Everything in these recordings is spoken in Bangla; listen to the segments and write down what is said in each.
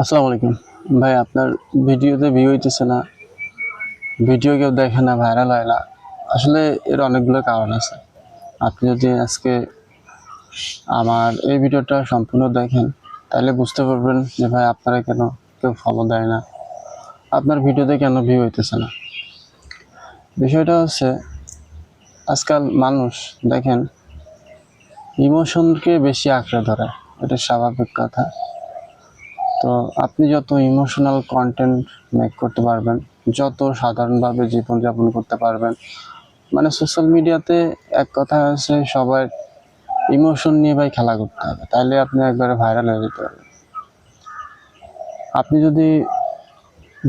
আসসালামু আলাইকুম। ভাই, আপনার ভিডিওতে ভিউ হইতেছে না। ভিডিও কেউ দেখে না ভাইরাল হয় না। আসলে এর অনেকগুলো কারণ আছে। আপনি যদি আজকে আমার এই ভিডিওটা সম্পূর্ণ দেখেন, তাহলে বুঝতে পারবেন যে ভাই, আপনারা কেন কেউ ফলো দেয় না। আপনার ভিডিওতে কেন ভিউ হইতেছে না? বিষয়টা হচ্ছে, আজকাল মানুষ দেখেন ইমোশনকে বেশি আঁকড়ে ধরে। এটা স্বাভাবিক কথা। তো আপনি যত ইমোশনাল কন্টেন্ট মেক করতে পারবেন, যত সাধারণভাবে জীবনযাপন করতে পারবেন মানে সোশ্যাল মিডিয়াতে এক কথা আছে সবার ইমোশন নিয়ে ভাই খেলা করতে হবে তাহলে আপনি একবারে ভাইরাল হয়ে যেতে পারবেন। আপনি যদি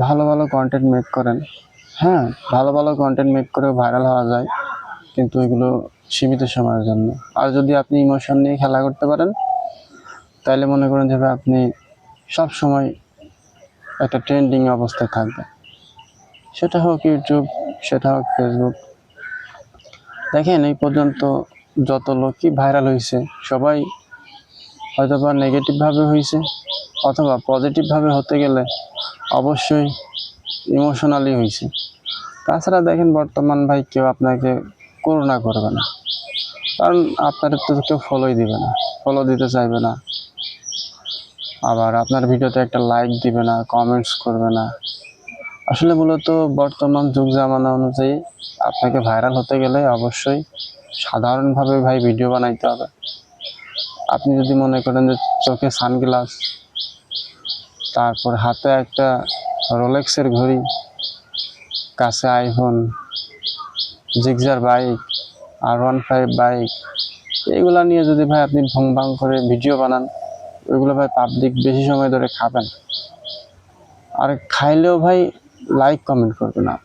ভালো ভালো কন্টেন্ট মেক করেন হ্যাঁ ভালো ভালো কন্টেন্ট মেক করে ভাইরাল হওয়া যায়, কিন্তু এগুলো সীমিত সময়ের জন্য। আর যদি আপনি ইমোশন নিয়ে খেলা করতে পারেন তাহলে মনে করেন যে আপনি সব সময় একটা ট্রেন্ডিং অবস্থায় থাকবে। সেটা হোক ইউটিউব সেটা হোক ফেসবুক দেখেন, এই পর্যন্ত যত লোকই ভাইরাল হয়েছে সবাই হয়তো বা নেগেটিভভাবে হয়েছে অথবা পজিটিভভাবে হতে গেলে অবশ্যই ইমোশনালি হয়েছে তাছাড়া দেখেন, বর্তমান ভাই কেউ আপনাকে করুণা করবে না। কারণ আপনার তো কেউ ফলোই দিবে না ফলো দিতে চাইবে না। আবার আপনার ভিডিওতে একটা লাইক দিবে না কমেন্টস করবে না। আসলে মূলত বর্তমান যুগ জামানা অনুযায়ী আপনাকে ভাইরাল হতে গেলে অবশ্যই সাধারণভাবে ভাই ভিডিও বানাইতে হবে। আপনি যদি মনে করেন যে চোখে সানগ্লাস, তারপর হাতে একটা রোলেক্সের ঘড়ি, কাছে iPhone Gixxer bike R one five bike এগুলা নিয়ে যদি ভাই আপনি ভং ভাং করে ভিডিও বানান ওইগুলো ভাই পাবলিক বেশি সময় ধরে খাবেন। আর খাইলেও ভাই লাইক কমেন্ট করবে না।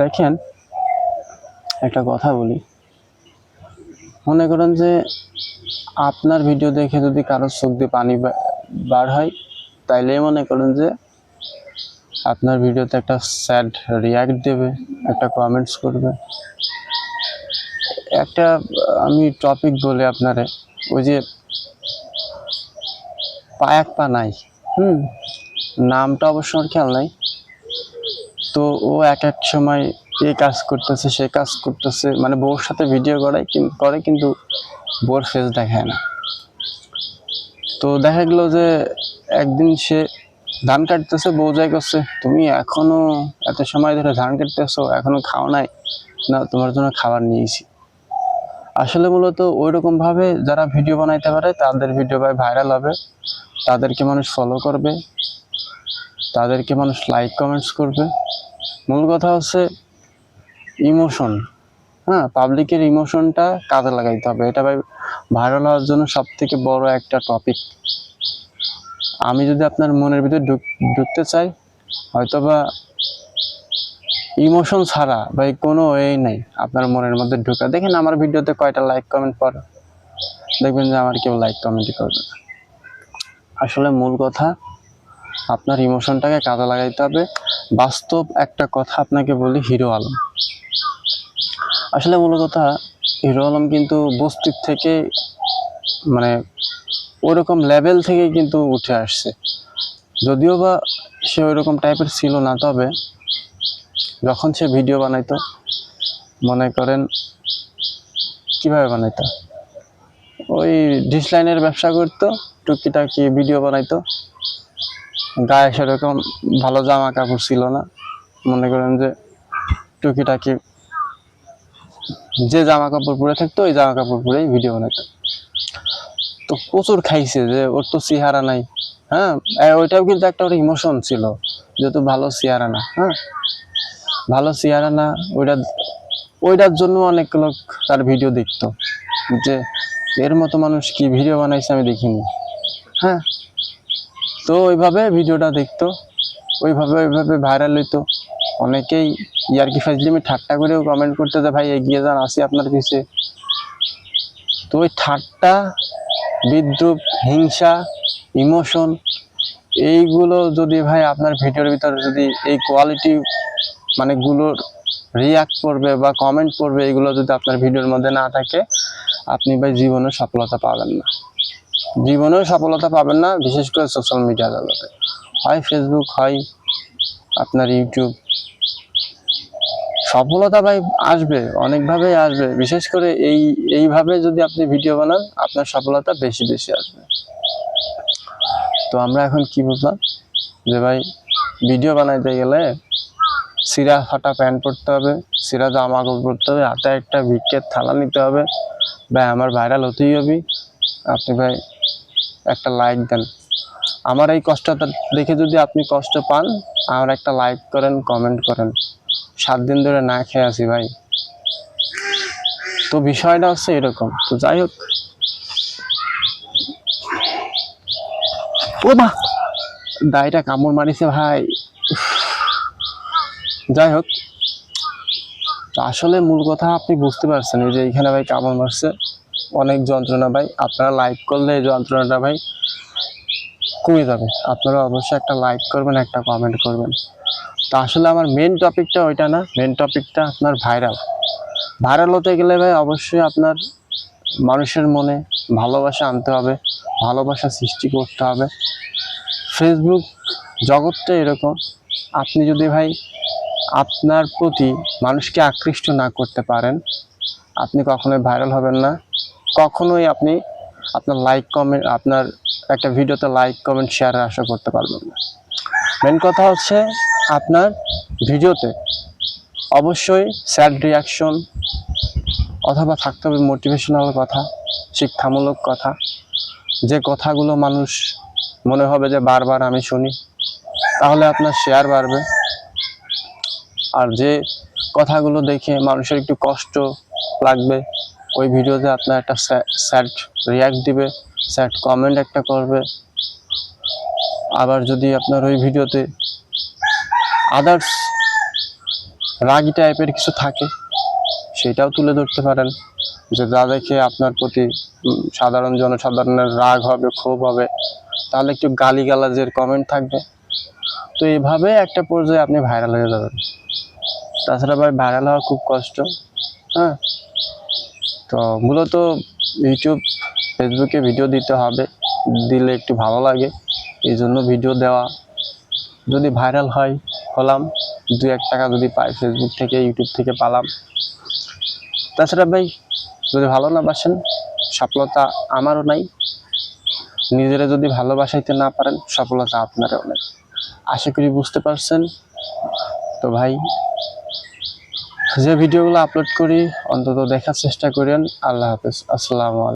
দেখেন, একটা কথা বলি। মনে করেন যে আপনার ভিডিও দেখে যদি কারোর চোখ দিয়ে পানি বার হয়, তাইলেই মনে করেন যে আপনার ভিডিওতে একটা স্যাড রিয়াক্ট দেবে, একটা কমেন্টস করবে। একটা আমি টপিক বলে আপনারে, ওই যে পা এক পা নাই। হুম। নামটা অবশ্য আমার খেয়াল নাই। তো ও এক এক সময় এই কাজ করতেছে সে কাজ করতেছে। মানে বউর সাথে ভিডিও করে কিন- করে কিন্তু বউর ফেস দেখায় না। তো দেখা গেল যে একদিন সে ধান কাটতেছে বউ যাই করছে তুমি এখনও এত সময় ধরে ধান কাটতেছো এখনও খাও নাই? না তোমার জন্য খাবার নিয়েছি। আসলে মূলত ওই রকম ভাবে যারা ভিডিও বানাইতে পারে, তাদের ভিডিও ভাই ভাইরাল হবে। তাদেরকে মানুষ ফলো করবে। তাদেরকে মানুষ লাইক কমেন্টস করবে। মূল কথা হচ্ছে ইমোশন হ্যাঁ পাবলিকের ইমোশনটা কাজে লাগাইতে হবে। এটা ভাই ভাইরাল হওয়ার জন্য সব থেকে বড় একটা টপিক আমি যদি আপনার মনের ভিতরে ঢুক, ঢুকতে চাই, হয়তোবা ইমোশন ছাড়া ভাই কোনো ওয়েই নাই। আপনার মনের মধ্যে ঢুকা। দেখেন আমার ভিডিওতে কয়টা লাইক কমেন্ট পড়ে। দেখবেন যে আমার কেউ লাইক কমেন্টই করবে না। আসলে মূল কথা, আপনার ইমোশনটাকে কাজে লাগাইতে হবে। বাস্তব একটা কথা আপনাকে বলি হিরো আলম। আসলে মূল কথা হিরো আলম কিন্তু বস্তির থেকে মানে ওরকম লেভেল থেকে কিন্তু উঠে আসছে। যদিও বা সে ওইরকম টাইপের ছিল না, তবে যখন সে ভিডিও বানাইতো, মনে করেন, কীভাবে বানাইতো? ওই ডিশ লাইনের ব্যবসা করতো, টুকিটাকি ভিডিও বানাইতো। গায়ে সেরকম ভালো জামা কাপড় ছিল না। মনে করেন যে, টুকিটাকি যে জামা কাপড় পরে থাকতো, ওই জামা কাপড় পরেই ভিডিও বানাইতো। তো প্রচুর খাইছে যে, ওর তো চেহারা নাই হ্যাঁ? ওইটাও কিন্তু একটা ওর ইমোশন ছিল যেহেতু ভালো চেহারা না হ্যাঁ? ভালো চেহারা না ওইটা ওইটার জন্য অনেক লোক তার ভিডিও দেখতো। যে এর মতো মানুষ কি ভিডিও বানাইছে আমি দেখিনি। হ্যাঁ? তো ওইভাবে ভিডিওটা দেখতো, ওইভাবে ওইভাবে ভাইরাল হইতো। অনেকেই ইয়ারকি ফাজলিমি ঠাট্টা করেও কমেন্ট করতে যে, ভাই, এগিয়ে যান, আসি আপনার পিছে। তো ওই ঠাট্টা, বিদ্রুপ, হিংসা ইমোশন এইগুলো যদি ভাই আপনার ভিডিওর ভিতরে যদি এই কোয়ালিটি মানে গুলোর রিয়াক্ট করবে বা কমেন্ট করবে, এগুলো যদি আপনার ভিডিওর মধ্যে না থাকে, আপনি ভাই জীবনে সফলতা পাবেন না। জীবনেও সফলতা পাবেন না, বিশেষ করে সোশ্যাল মিডিয়া জগতে। হয় ফেসবুক হয় আপনার ইউটিউব সফলতা ভাই আসবে, অনেকভাবেই আসবে। বিশেষ করে এই, এইভাবে যদি আপনি ভিডিও বানান, আপনার সফলতা বেশি বেশি আসবে। তো আমরা এখন কি বুঝলাম? যে ভাই ভিডিও বানাইতে গেলে সিরা ফাটা প্যান্ট পরতে হবে, সিরা জামা কাপড় পরতে হবে, হাতে একটা ভিক্ষের থালা নিতে হবে। ভাই, আমার ভাইরাল হতেই হবে। আপনি ভাই, একটা লাইক দেন। আমার এই কষ্টটা দেখে যদি আপনি কষ্ট পান, আমার একটা লাইক করেন কমেন্ট করেন। সাত দিন ধরে না খেয়ে আছি ভাই। তো বিষয়টা হচ্ছে এরকম। তো যাই হোক। ও মা দায়টা কামড় মারিছে ভাই। যাই হোক আসলে মূল কথা আপনি বুঝতে পারছেন, এই যে এইখানে ভাই কামড় মারছে, অনেক যন্ত্রণা ভাই। আপনারা লাইক করলে এই যন্ত্রণাটা ভাই কমে যাবে। আপনারা অবশ্যই একটা লাইক করবেন, একটা কমেন্ট করবেন। তো আসলে আমার মেন টপিকটা ওইটা না মেন টপিকটা আপনার ভাইরাল ভাইরাল হতে গেলে ভাই অবশ্যই আপনার মানুষের মনে ভালোবাসা আনতে হবে, ভালোবাসা সৃষ্টি করতে হবে। ফেসবুক জগৎটা এরকম, আপনি যদি ভাই আপনার প্রতি মানুষকে আকৃষ্ট না করতে পারেন, আপনি কখনোই ভাইরাল হবেন না। কখনোই আপনি আপনার লাইক কমেন্ট আপনার একটা ভিডিওতে লাইক কমেন্ট শেয়ারের আশা করতে পারবেন না। মেন কথা হচ্ছে আপনার ভিডিওতে অবশ্যই স্যাড রিয়াকশন অথবা থাকতে হবে মোটিভেশনাল কথা, শিক্ষামূলক কথা। যে কথাগুলো মানুষ মনে হবে যে বারবার আমি শুনি, তাহলে আপনার শেয়ার বাড়বে। আর যে কথাগুলো দেখে মানুষের একটু কষ্ট লাগবে, ওই ভিডিওতে আপনার একটা স্যাড রিয়াক্ট দিবে, স্যাড কমেন্ট একটা করবে। আবার যদি আপনার ওই ভিডিওতে আদার্স রাগি টাইপের কিছু থাকে, সেটাও তুলে ধরতে পারেন। যে যা দেখে আপনার প্রতি সাধারণ জনসাধারণের রাগ হবে, ক্ষোভ হবে, তাহলে একটু গালিগালাজের কমেন্ট থাকবে। তো এভাবে একটা পর্যায়ে আপনি ভাইরাল হয়ে যাবেন। তাছাড়া ভাই ভাইরাল হওয়া খুব কষ্ট হ্যাঁ? তো মূলত ইউটিউব ফেসবুকে ভিডিও দিতে হবে, দিলে একটু ভালো লাগে। এই জন্য ভিডিও দেওয়া। যদি ভাইরাল হয়, হলাম। দু এক টাকা যদি পাই ফেসবুক থেকে ইউটিউব থেকে পালাম। তাছাড়া ভাই, যদি ভালো না বাসেন, সফলতা আমারও নাই। নিজেরা যদি ভালোবাসাইতে না পারেন, সফলতা আপনারও নেই। আশা করি বুঝতে পারছেন। তো ভাই যে ভিডিওগুলো আপলোড করি অন্তত দেখার চেষ্টা করেন। আল্লাহ হাফিজ। আসসালামু আলাইকুম।